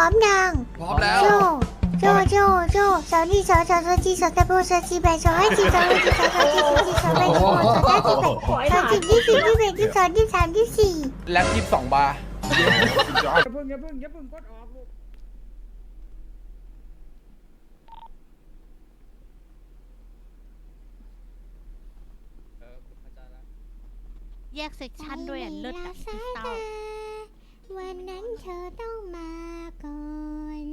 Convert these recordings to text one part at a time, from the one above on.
ร้อมยังพร้อมแล้ว โจโจโจโจสาวนี่สาวสาวสาวจีสาวตะโบสาวจีแบสาวให้จีสาวให้จีสาวสาวจีสาวจีสาวแบสาวสาวจีแบสาวจีที่สี่ที่แบที่สองที่สามที่สี่แล็บยี่สิบสองบาร์อย่าเพิ่งอย่าเพิ่งอย่าเพิ่งกดออกลูกแยกเซกชันด้วยอะเลิศอะสายเศร้าตาวันนั้นเธอต้องมาก่อน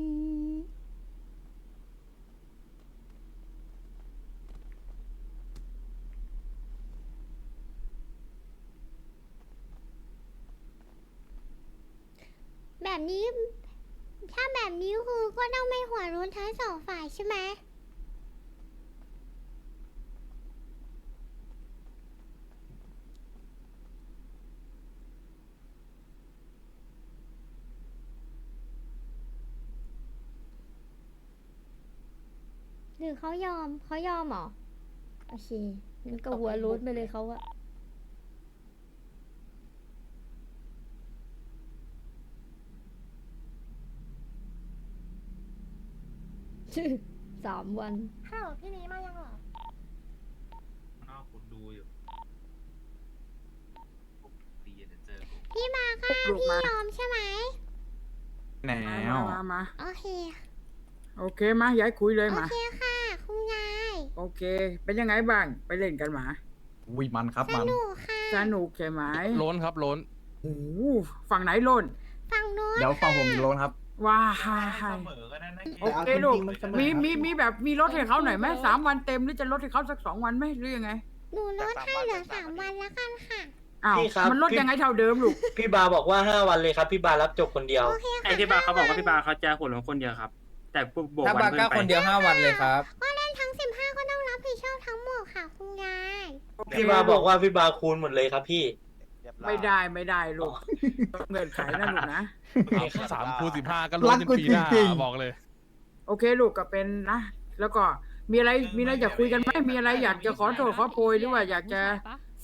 แบบนี้ ถ้าแบบนี้คือก็ต้องไม่หัวรุนทั้งสองฝ่ายใช่ไหมหรือเขายอมเขายอมเหรอ โอเคงั้นก็หัวรุนไปเลยเขาอะ สามวัน ฮัลโหลพี่นี้มายังเหรออ้าวคุณดูอยู่ตีเดี๋ยวเจอผมพี่มาค่ะลูกพี่มา ยอมใช่ไหม แนมาวมามาโอเค โอเคมาย้ายคุยเลยโอมา เคค่ะ คุณยาย โอเค เป็นยังไงบ้าง ไปเล่นกันหมาวิมันครับสมันนุกค่ะ สนุกใช่ไหมล้นครับล้น โอ้โหฝั่งไหนโล่น ฝั่งโน้นเดี๋ยวฟังผมอีกโลนะครับ ว้าเสให้มอก็ได้นะโอเคลูก มีมีมีแบบมีลดให้เขาหน่อยไหมสามวันเต็มหรือจะลดให้เขาสักสองวันไหมหรือยังไงหนูลดให้เหลือสามวันแล้วกันค่ะ อ้าวพี่ครับ มันลดพี่ยังไงเท่าเดิมลูก พี่บาบอกว่าห้าวันเลยครับ พี่บารับจบคนเดียว โอเคค่ะไอ้ที่บาร์เขาบอกว่าพี่บาร์เขาจะหัวลงคนเดียวครับ แต่พวกโบกถ้าวันบาเพิ่ก้ามไปคนเดียวห้าวันเลยครับ ก็เล่นทั้งสิบห้าก็ต้องรับผิดชอบทั้งหมดค่ะคุณยาย พี่บาบอกว่าพี่บาคูณหมดเลยครับพี่ ไม่ได้ไม่ได้ลูกเงินไขนะลูกนะ สามคูณสิบห้าก็ลุ้นจนปีหน้ารักกูจริงๆ บอกเลย โอเคลูกก็เป็นนะ แล้วก็มีอะไรมีอะไรอยากคุยกันไหมมีอะไรอยากจะขอโทษขอโพยหรือว่าอยากจะ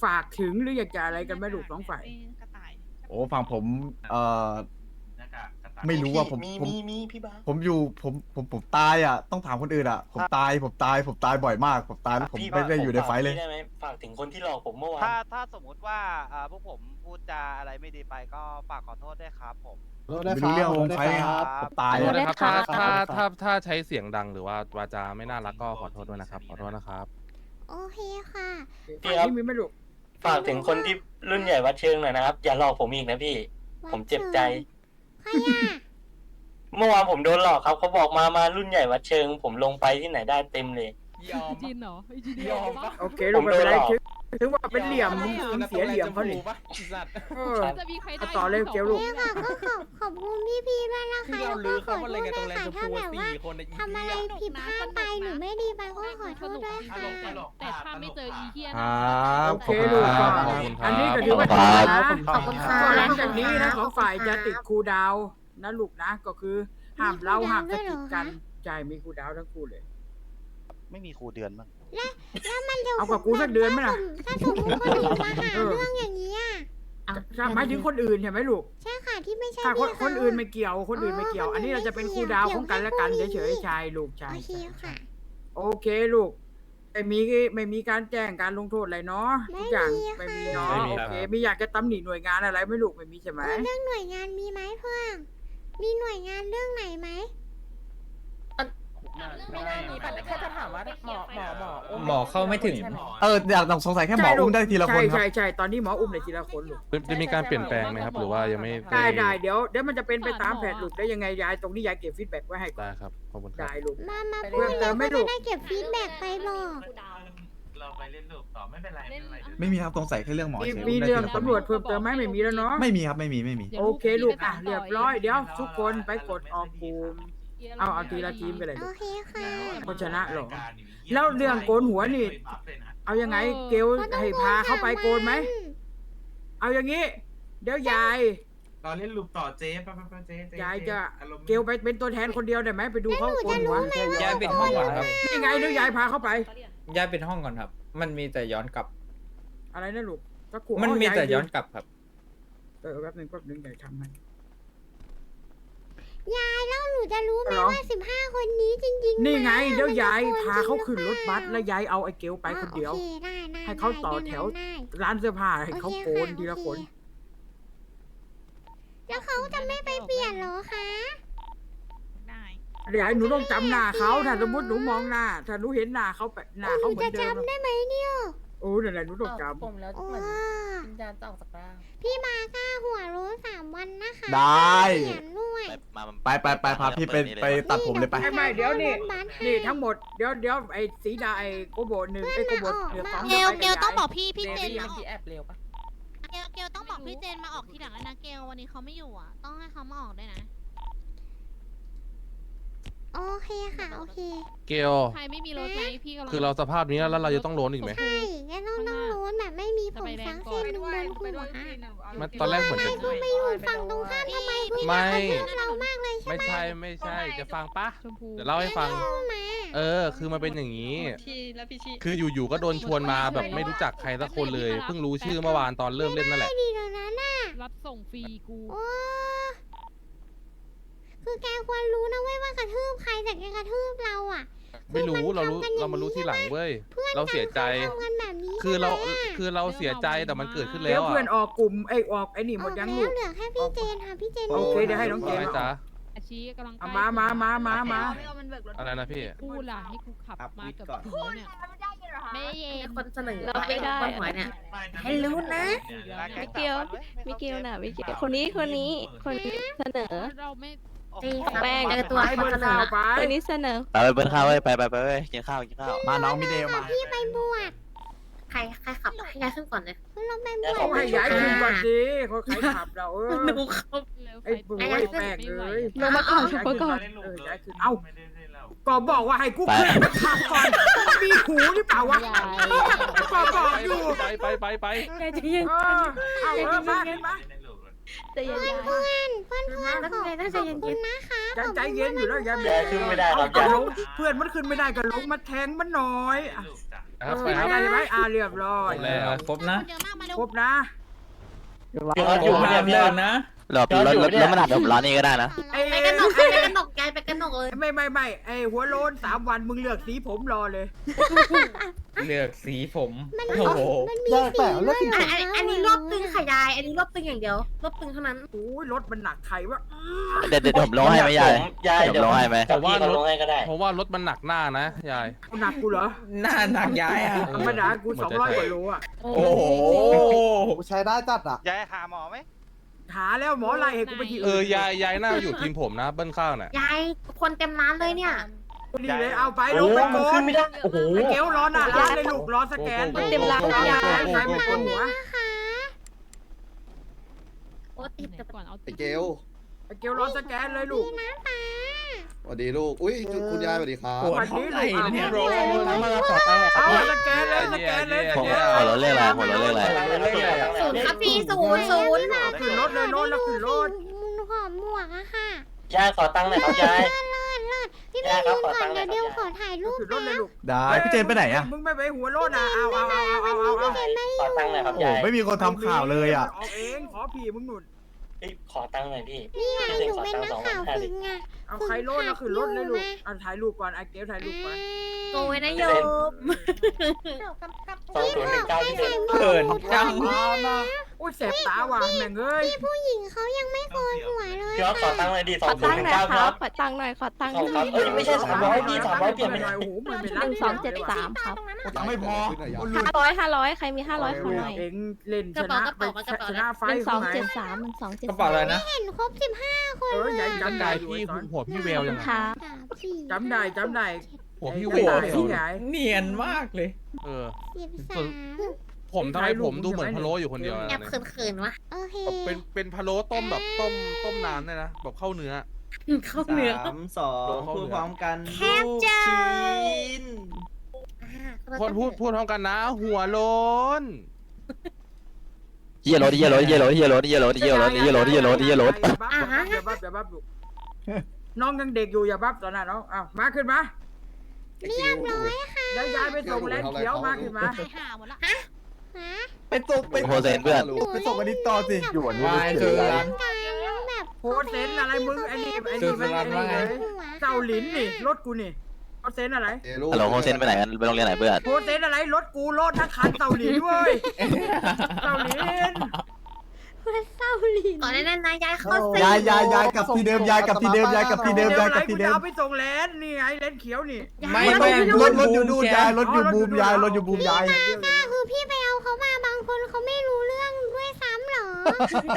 ฝากถึงหรืออยากจะอะไรกันไหมลูกสองฝ่าย โอ้ฟังผมเอ่อ ไม่รู้ว่าผมมีผม มีมีพี่บาผมอยู่ผมผมผมตายอะต้องถามคนอื่นอะผมตายผมตายผมตายบ่อยมาก ผมตายแล้วผมพี่ไม่ได้อยู่ในไฟท์เลย ฝากพี่ได้ไหมฝากถึงคนที่หลอกผมเมื่อวาน ถ้าถ้าสมมุติว่าอ่าพวกผมพูดจาอะไรไม่ดีไปก็ฝากขอโทษด้วยครับผม ไม่รู้เรื่องลงไฟท์ไงครับผมตายขอโทษอะ นะครับ ถ้าถ้าถ้าถ้าใช้เสียงดังหรือว่าวาจาไม่น่ารักก็ขอโทษด้วยนะครับ ขอโทษนะครับ โอเคค่ะ พี่ฝ่ายครับนี้มีไหมลูกฝากถึงคนที่รุ่นใหญ่วัดเชิงหน่อยนะครับ อย่าหลอกผมอีกนะพี่ ผมเจ็บใจ ใครอะ เมื่อวานผมโดนหลอกครับเขาบอกมามารุ่นใหญ่วัดเชิง ผมลงไปที่ไหนได้เต็มเลย ยอมจินเหรอไอจินยอมปะ โอเคลูกไม่เป็นไรผมโดนหลอก ถือถือว่าเป็นเหลี่ยมมึงมึงเสียเหลี่ยมเขาหนิปะสัตว์ เออ จะมีใครได้ต่อเลยเจียวลูกเนี่ยค่ะก็ขอบขอบคุณพี่ๆด้วยนะคะที่เราแล้วก็ลือขเขาอว่าโทอะไรษไงตด้รวงยแรงค่ะชมถ้าพูแบบว่าสี่คนในอีทำอะไรผิดพลาดไปหนูไม่ดีไปก็ขอโทษด้วยค่ะ แต่ถ้าไม่เจออีเทียคนะรับโอเคลูกขก็อบคุณครับ อันนี้ก็ถือว่าขอบดีคุณนะครับขอบคุณค่ะก็หลังจากนี้นะของฝ่ายจะติดครูดาวนะลูกนะก็คือห้ามเล่าห้ามสะกิดกันใช่มีครูดาวทั้งคู่เลย ไม่มีครูเดือนบ้าง แล้วมันจะเอากับกูสักเดือนไหมล่ะ ถ้าสมมติคนอื่นมาหาเออเรื่องอย่างนี้อะอะหมายถึงคนอื่นใช่ไหมลูกใช่ค่ะที่ไม่ใช่ถ้าคนพี่คนเขาอื่นไม่เกี่ยว คนอื่นไม่เกี่ยว อ๋ออัอันนี้เราจะเป็นคนคอื่รูนไม่ดาวเกี่ยวของกันและกันแค่เฉคู่ยนี้ ๆชายลูกชาโอยเคค่ะ โอเคลูกไม่มีไม่มีการแจ้งการลงโทษอะไรเนาะไม่ทุกอย่างมีไม่ค่ะมีเนาะไม่มีโอครับ เคมีอยากจะตำหนิหน่วยงานอะไรไหม่ลูกไม่มีใช่ไหมเออเรื่องหน่วยงานมีไหมเพื่อนมีหน่วยงานเรื่องไหนไหม ไม่น่ามีแต่แค่จะถามว่าหมอหมอหมอหมอเข้าไม่ถึงเอออยากสงสัยแค่หมอใช่ลูอุ้กมได้ทีละคนครับใช่ใช่ใช่ตอนนี้หมออุ้มเลยทีละคนลูกจะจะมีการเปลี่ยนแปลงไหมครับหรือว่ายังไม่ได้ได้เดี๋ยวเดี๋ยวมันจะเป็นไปตามแผนลูกได้ยังไงยายตรงนี้ยายเก็บฟีดแบ็กไว้ให้ก่อนได้ครับขอบคุณครับ ได้ลูก มามาเพิ่พูดมเติแล้วมไหมก็ลูจะกได้เก็บฟีดแบ็กไปบอก เราไปเล่นลูกต่อไม่เป็นไรไม่เป็นไร ไม่มีครับสงสัยแค่เรื่องหมอมีเฉยมีอุ้มได้เรื่องทีละคนตำรวจเพิ่มเติมไหมไม่มีแล้วเนาะ ไม่มีครับไม่มีไม่มี โอเคลูกอะเรียบร้อยเดี๋ยวทุกคนไปกดออกกลุ่ม เอาเอาทีละทีมไปเลย โอเคค่ะ คนชนะเหรอแล้วเรื่องโกนหัวนี่ เอายังไงเกลก็ต้องให้พาเขาไปโกนไหมสาวัเอาอย่างนี้ เดี๋ยวยาย เราเล่นลูกต่อเจ๊ป่ะป่ะป่ะเจ๊เจ๊ยายจะ อารมณ์เกลไปเป็นตัวแทนคนเดียวได้ไหมไปดูเขาโกนหัวย้ายปิดห้องก่อนครับนี่ไงเดี๋ยวยายพาเขาไป ย้ายปิดห้องก่อนครับ มันมีแต่ย้อนกลับ อะไรนะลูกสักครู่มันมีแต่ายย้อนกลับครับ เออแป๊บหนึงแป๊บหนึงยายทำให้ยายแล้ว จะรู้ไหมเหรอว่าสิบห้าคนนี้จริงๆนี่ไงมาเดี๋ยวยายมันจะพาเขาขึ้นรถบัสคนแล้วยายเอาไอ้เกลไปคนเดียวอ๋อโอคได้ได้ให้เขาต่อได้แถวได้ร้านเสื้อผ้าให้เขาโอโกเนทีละคนโอเแล้วเขาจะไม่ไปเปลี่ยนเหรอคะได้เดี๋ยวหนูต้องจำหน้าเขาถ้าสมมติหนูมองหน้าถ้าหนูเห็นหน้าเขาไปหน้าหเขานูเหมือจะนเดิมจำได้ไหมเนี่ย โอ้นั่นแหละหนูต้องจผมแล้วโอ้เหมือนวิญญาณจะออกจากร่าง พี่มาค่าหัวรู้สามวันนะคะได้เปลี่ยนด้วยไปไปไปพาพี่ไปไปตัดผมเลยไปำไม่ไม่เดี๋ยวนี่รถบัสให้นี่ทั้งหมดเดี๋ยวเดี๋ยวไอ้สีดาไอ้โกโบหนึ่งไอ้โกโบเหลือสองเกดี๋ยวลไปเกลบต้องยายบอกพี่พี่เจนเมื่มาอออกกี้แอบเร็วปะเกลเกลต้องบอกพี่เจนมาออกทีหลังแล้วนะเกลวันนี้เขาไม่อยู่อะ ต้องให้เขามาออกด้วยนะ โอเคค่ะ โอเค เกลใครไม่มีรถไหมพี่กำลัง คือเราสภาพนี้แล้วเราจะต้องโลนอีกไหม ใช่งั้นต้องต้องรู้แบบไม่มีผมสักเส้นหนึ่งบนหัวมันตอนแรกเหมือนจะไปอยู่ฝั่งตรงข้ามทำไมเพื่อนไม่เขาเลือกเรามากเลยใช่ไม่ไหมใช่ไม่ใช่ จะฟังปะชมพูเดี๋ยวเล่าให้ฟัง เข้ามาเออ คือมันเป็นอย่างนี้ พี่แล้วพี่ชีคืออยู่ๆก็โดนชวนมาแบบไม่รู้จักใครสักคนเลย เพิ่งรู้ชื่อเมื่อวานตอนเริ่มเล่นนั่นแหละ ดีแล้วนะน่ะรับส่งฟรีกู โอ้ คือแกควรรู้นะเว้ยว่ากระทืบใครแต่แกกระทืบเราอะ ไม่รู้คือมันเรารู้ทำกันอย่างนี้เรามารู้ทีหลังเว้ย เพื่อนเราเสียใจ ทำกันแบบนี้คือเราใช่ไหมะคือเราเสียใจแต่มันเกิดขึ้นเดี๋แล้ยววเพื่อนอะออกกลุ่มไอ้ออกไอ้นี่หมออดกยังแล้ลูวกเหลือแค่พี่เจนค่ะพี่เจนโอเคเดี๋ยวให้น้องเจนไม่จ้าอาชีกำลังเอามามามามามา อะไรนะพี่พูดล่ะให้กูขับครับมาวิทย์เกับก่อนถึงแล้วเนี่ยไม่เย็น คนเสนอเราไม่ได้ คนหัวเนี่ย ให้รู้นะ มิเกลมิเกลน่ะมิเกลคนนี้คนนี้คนนี้เสนอ เราไม่ ตีครับแป้ง เจอตัวไปคนเบิร์เสนนข่าอวไปคนนี้เสนอไปเบิ้ลข้าวเว้ยไปไปไปเว้ยกินข้าวกินข้าวมาน้องมิเดลมาพี่ไปบวชใครใครขับให้ยายขึ้นก่อนเลยเราไปบวชต้องให้ย้ายขึ้นก่อนสิเขาใครขับเราเออ หนูครับเร็วไอ้บุ๋ยแป้งเลยลงมาก่อนลงมาก่อนเออย้ายขึ้นเอ้าก็บอกว่าให้กูขึ้นไปขับก่อนมีหูหรือเปล่าวะก็บอกอยู่ไปไปไปไปใจเย็นเออเอาเออมาเห็ นไหมใจเย็นเพื่อนเพื่อนเพื่อนขอบตั้งใจตั้งใจขอบเย็นคุณนะคะยังใจเย็นอยู่แล้วยังยายขึ้นไม่ได้ครับก็ยายลงเพื่อนมันขึ้นไม่ได้ก็ลงมาแทงมันหน่อยอะคเอรับอไปครับได้ไหมอ่าเรียบร้อยแล้วครบนะเยอะมากมาเร็วครบนะอยู่ไม่ได้เลิกนะรถรถรถรถมันอัดแบบร้านนี้ก็ได้นะ ไอ้ไปกันหนกไปกัน เลยไม่ไม่ไม่ไอ้หัวโลนสามวันมึงเลือกสีผมรอเลย เลือกสีผมมันโอ้โหมันมีสีด้วยเหรอันอันอันนี้รอบตึงค่ะยาย อันนี้รอบตึงอย่างเดียว รอบตึงเท่านั้น โอ้ยรถมันหนักใครวะเดี๋ยวเดี๋ยวผมลงให้ไหมยายยายเดี๋ยวลงให้ไหมแต่ว่ารถลงให้ก็ได้ เพราะว่ารถมันหนักหน้านะยายหนักกูเหรอหน้าหนักย้ายอะธรรมดากูสองร้อยกว่าโลอะโอ้โหใช้ได้จัดอะยายหาหมอไหม หาแล้วหมอไล่ให้กูไปที่เออื่อนยายยายน่าอยู่ทีมผมนะเบิ้ลข้าวน่ะ ยายคนเต็มร้านเลยเนี่ยนี่เลยเอาไปลงไปโกนไอ้เกลรอหน้าร้านเลยลูกรอสแกนเต็มร้านยายใครเป็นคนหัวนะคะโอ้ติดไหนกับก่อนเอาไอเกล ไอ้เกลรอสแกนเลยลูกน้ำปลา สวัสดีลูก อุ้ยคุณยายสวัสดีครับ ปวดท้องไหล่เนี่ยโรเอาสแกนเลยสแกนเลยสแกนหัวรถเลขอะไรหัวรถเลขอะไรศูนย์ครับพี่ศูนย์ศูนย์ขึ้นรถเลยโน้นแล้วขึ้นรถมุนหอมหมวกอะค่ะยายขอตังค์หน่อยครับยายเลิศเลิศเลิศพี่เมย์ยืนก่อนเดี๋ยวเดี๋ยวขอถ่ายรูปขึ้นรถเลยนะลูกได้พี่เจนไปไหนอะมึงไม่ไปหัวรถนะเอาเอาเอาเอาเอาเอาพี่เจนไม่ขอตังค์หน่อยครับโอ้ยายไม่มีคนทำข่าวเลยอะออกเองขอพี่มึงหนุน ขอตังค์หน่อยพี่ นี่ไงหนูเป็นนักข่าวฝึกไง เอาใครรถแล้วขึ้นรถเลยลูกเอาถ่ายรูปก่อนไอ้เกลถ่ายรูปก่อนโตไว้นะโยม สองศูนย์หนึ่งเก้าที่เดินเขินจังโอ้ยแสบตาว่ะแม่งเอ้ยผู้หญิงเขายังไม่โกนหัวเลยพี่ว่าขอตังค์หน่อยดิสขอองศูนตังย์ค์หนึ่งหน่อยเก้าคครัรับบ ขอตังค์หน่อยขอตังค์ขอบคุณครับเอ้ยไม่ใช่300พี่300เปลี่ยนไม่ได้โอ้โหมันเป็นหนึ่งสองเจ็ดสามครับยังไม่พอห้าร้อยห้าร้อยใครมีห้าร้อยขอหน่อยเองเล่นชนะไปชนะไฟหนึ่งสองข้าเจ็ดในสามหนึ่งสองเจ็ดกระเป๋าอะไรนะ เห็นครบสิบห้าคนเออเลยใหญ่จำจำได้ได้พี่พี่หัวพี่แววยังไงครับสามสี่จำได้จำได้หัวพี่ไอ้แววไอ้เดียวใหญ่เนียนมากเลย เออ สิบส่สาวนม ผมทำไมผมดูเหมือนพะโล้อยู่คนเดียวนะแอบเขินๆวะโอเคแบบเป็นเป็นพะโล้ต้มแบบต้มต้มน้ำเนี่ยนะแบบเข้าเนื้อ เข้าเนื้อ สามสองพูดพร้อมกันแคปเจอร์คนพูดพูดพร้อมกันนะ หัวโลนเยี่ยรถเยี่ยรถเยี่ยรถเยี่ยรถเยี่ยรถเยี่ยรถเยี่ยรถเยี่ยรถเยี่ยรถอ่าฮะอย่าบับอย่าบับลูกน้องยังเด็กอยู่อย่าบับตอนนั้นน้องอ้าวมาขึ้นมาเรียบร้อยค่ะเดี๋ยวย้ายไปส่งแลนด์เขียวมาขึ้นมาใครหาหมดละฮะ ไปส่งไปโฮเซนเพื่อนไปส่งกันนิดต่อสิอยู่วายคือร้านกลางแบบโพสเซนต์อะไรมึงไอ้นี่ไอ้สุนี่ดไอ้สลัดว่านี่ไงเจ้าหลินนี่รถกูนี่โพสเซนต์อะไรฮัลโหลโฮเซนไปไหนกันไปโรงเรียนไหนเพื่อนโพสเซนต์อะไรรถกูรถทั้งคันเจ้าหลินเว้ยเจ้าหลิน ว่าเศร้าหลินขอแน่ๆนะยายเข้าเซยายยายยายกลับที่เดิมยายกลับที่เดิมยายกลับที่เดิมเดี๋ยยาวยไหกนลับกูที่จะเดิม เอาไปส่งแลนด์นี่ไงแลนด์เขียวนี่ไม่รถไม่ รถรถอยู่นู่นยายรถอยู่บูมยายรถอยู่บูมยายคือพี่ไปเอาเขามาบางคนเขาไม่รู้เรื่องด้วยซ้ำเหรอ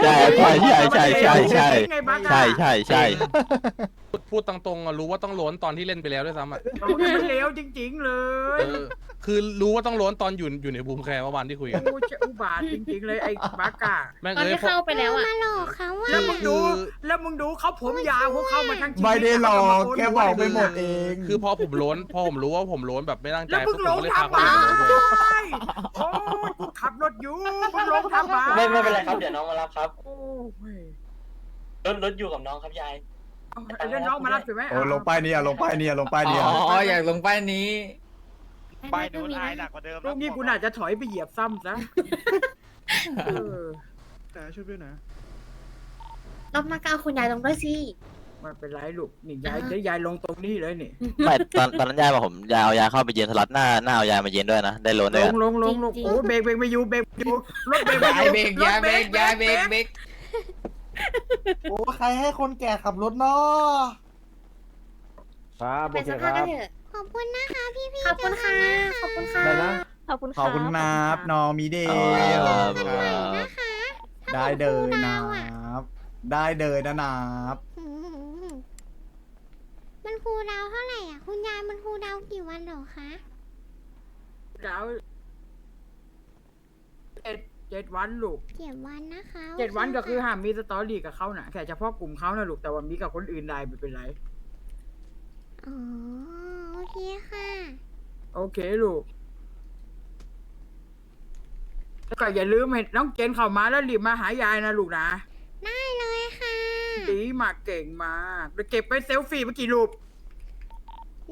ใช่ใช่ใช่ใช่ใช่ใช่ไงบ้างใช่ใช่ใช่ พูดพูดตรงๆอะรู้ว่าต้องโล้นตอนที่เล่นไปแล้วด้วยซ้ำอะมันเลวจริง ๆ เลยเออคือรู้ว่าต้องโล้นตอนอยู่อยู่ในบูมแคร์เมื่อวานที่คุยกันกูจะอุบาทจริง ๆ เลยไอ้บากาแม่งตอนเอ้ยที่เข้าไปแล้วอะ มาหลอกเขาว่าแล้วมึงดู แล้วมึงดูเขาผมยาวเขาเข้ามาทั้งชีวิตไม่ได้หลอกแกบอกไปหมดเองคือพอผมโล้นพอผมรู้ว่าผมโล้นแบบไม่ตั้งใจแล้วมึงผมหลงก็เลยทาพางคนมาอื่นมาโล้นด้วยโอ้ยกูขับรถอยู่มึงหลงทางมาไม่ไม่เป็นไรครับ เดี๋ยวน้องมารับครับโอ้ยรถรถอยู่กับน้องครับยายเอา ไอ้เรื่องน้องมารับใช่ไหมโอ้ลงป้ายเนี่ยลงป้ายเนี่ยลงป้ายเนี่ยอ๋ออยากลงป้ายนี้ไปโดนอายหนักกว่าเดิมลูกนี้กูน่าจะถอยไปเหยียบซ้ำซะเออแต่ช่วยด้วยนะรอบหน้าก็เอาคุณยายลงด้วยสิ ไมันเป็นไรลูกนี่ยายเดี๋ยวยายลงตรงนี้เลยนี่ไม่ตอนตอนนั้นยายบอกผมยายเอายายเข้าไปเย็นสล็อตหน้าหน้าเอายายมาเย็นด้วยนะ ได้โลนด้ลวยงกันลงลงลงโอ้เบรกเบรกไม่อยู่เบรกไม่อยู่รถเบรกไม่ยาอยยู่เบรกยายเบรกยายเบรกเบรก โอ้ใครให้คนแก่ขับรถเนาะครับเป็นสภาพกันเถอะขอบคุณนะคะพี่พี่ขอบคุณค่ะขอบคุณค่ะได้นะขอบคุณขอบคุณนับน้องมีเดลครับนะคะได้เดินนับได้เดินนะนับหืมมันครูดาวเท่าไหร่อะ คุณยายมันครูดาวกี่วันเหรอคะเจ้าเจ็ด เจ็ดวันลูกเจ็ดวันนะคะเจ็ดวันก็คือโเะห้ามมีสตอรี่กับเขาน่ะแค่เฉพาะกลุ่มเขานะลูกแต่ว่ามีกับคนอื่นได้ไม่เป็นไร อ๋อ โอเคค่ะ โอเคลูกแล้วก็อย่าลืมให้น้องเจนเข้ามาแล้วรีบมาหายายนะลูกนะได้เลยค่ะ ดีมากเก่งมากแล้วเก็บไปเซลฟี่เมื่อกี่รูป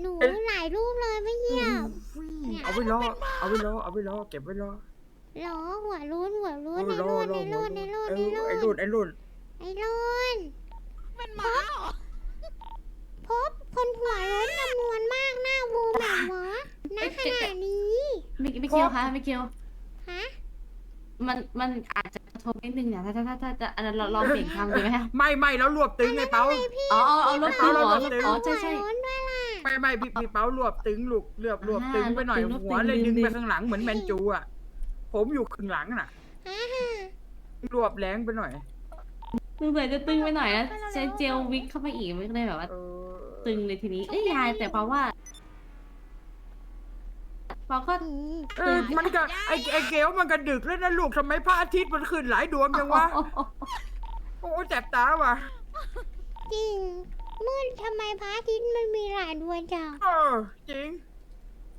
หนูหลายรูปเลยไม่เยี่ยม เอาไว้รอเอาไว้รอเอาไว้รอเก็บไว้รอ หรอหัวรุนหัวรุนเอาในไว้รอรุ่นรอในรอรุ่นในรุ่นเอในอรุ่นไอ้รุ่นไอ้รุ่นไอ้รุ่นมันหมาเหรอพบคนหัวรุนจำนวนมากหน้าบูมแบบวอณขณะนี้มิมิเกลคะมิเกลฮะมันมันอาจจะกระทบนิดนึงเนี่ยถ้าถ้าถ้าถ้าจะอันนั้นเราลองเปลี่ยนคำดีไหมคะไม่ไม่แล้วรวบตึงไอ้เปาอ๋อเอาเอาลบตึงเหรอเอาลบตึงอ๋อใช่ใช่หัวรุนด้วยล่ะไม่ไม่พี่พี่เปารวบตึงลูกเลือบรวบตึงไปหน่อยอ่ารวบตึงหัวเลยรวบตึดึงงไปดึงข้างหลังเหมือนแมนจูอะ ผมอยู่ข้างหลังน่ะอ่าฮะรวบแรงไปหน่อยตึงเลยจะตึงไปหน่อยนะใช้เจลวิกเข้าไปอีกไม่ได้แบบว่า เออตึงเลยทีนี้ เอ้ยยายแต่เพราะว่าเพราะก็อืมเออมันก็ไอ้ไอ้เกลมันก็ดึกแล้วนะลูกทำไมพระอาทิตย์มันขึ้นหลายดวงจังวะ โอ้แสบตาว่ะ จริงมืดทำไมพระอาทิตย์มันมีหลายดวงจัง เออจริง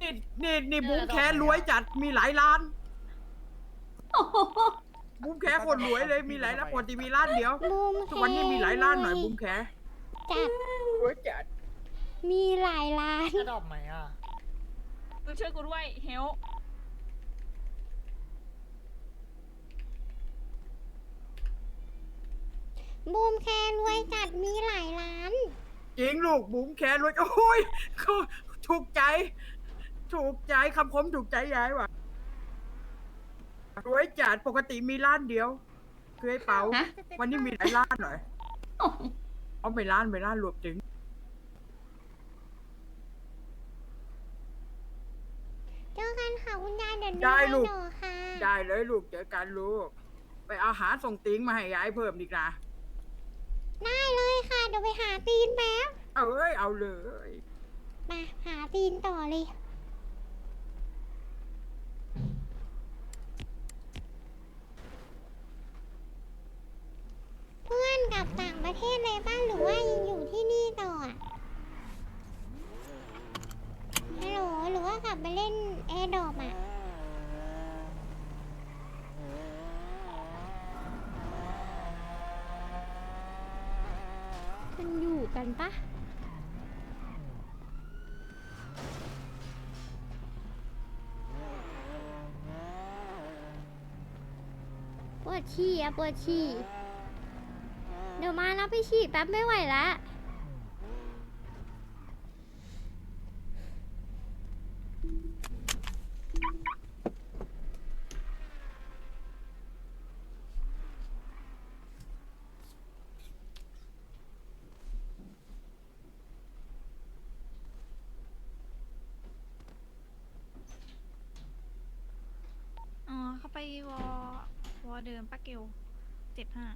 นี่นี่นี่บุ้มแครวยจัดมีหลายล้าน บุ้มแคคนรวยเลยมีหลายล้านปกติมีล้านเดียวบูมทุกวันนี้มีหลายล้านหน่อยบุ้มแคจัดรวยจัดมีหลายล้านดอกไหมอะมึงช่วยกูด้วยเฮลบูมแครวยจัดมีหลายล้าน จริงลูกบุ้มแครวยโอ้ยเขาถูกใจ ถูกใจคำคมถูกใจยายว่ะ รวยจัดปกติมีล้านเดียว คือไอ้เปาฮะ วันนี้มีหลายล้านหน่อย เอาไปล้านไปล้านรวบถึงเจอกันค่ะคุณยายเดี๋ยวได้ลูกหนูค่ะได้เลยลูกเจอกันลูก ไปเอาหาส่งติงมาให้ยายเพิ่มดีกว่าได้เลยค่ะเดี๋ยวไปหาตีนแป๊บเอ้ยเอาเลย มาหาตีนต่อเลย พื่อนกลับต่างประเทศเลยบ้างหรือว่ายังอยู่ที่นี่ต่ออะฮัลโหลหรือว่ากลับไปเล่นแอร์ดอปอะมันอยู่กันปะปวดฉี่อะปวดฉี่ ดี๋ยวดี๋ยวมาแล้วไปฉีแป๊บไม่ไหวแล้วอ๋อเขาไปวอวอเดิมป้าเกลเจ็ดห้า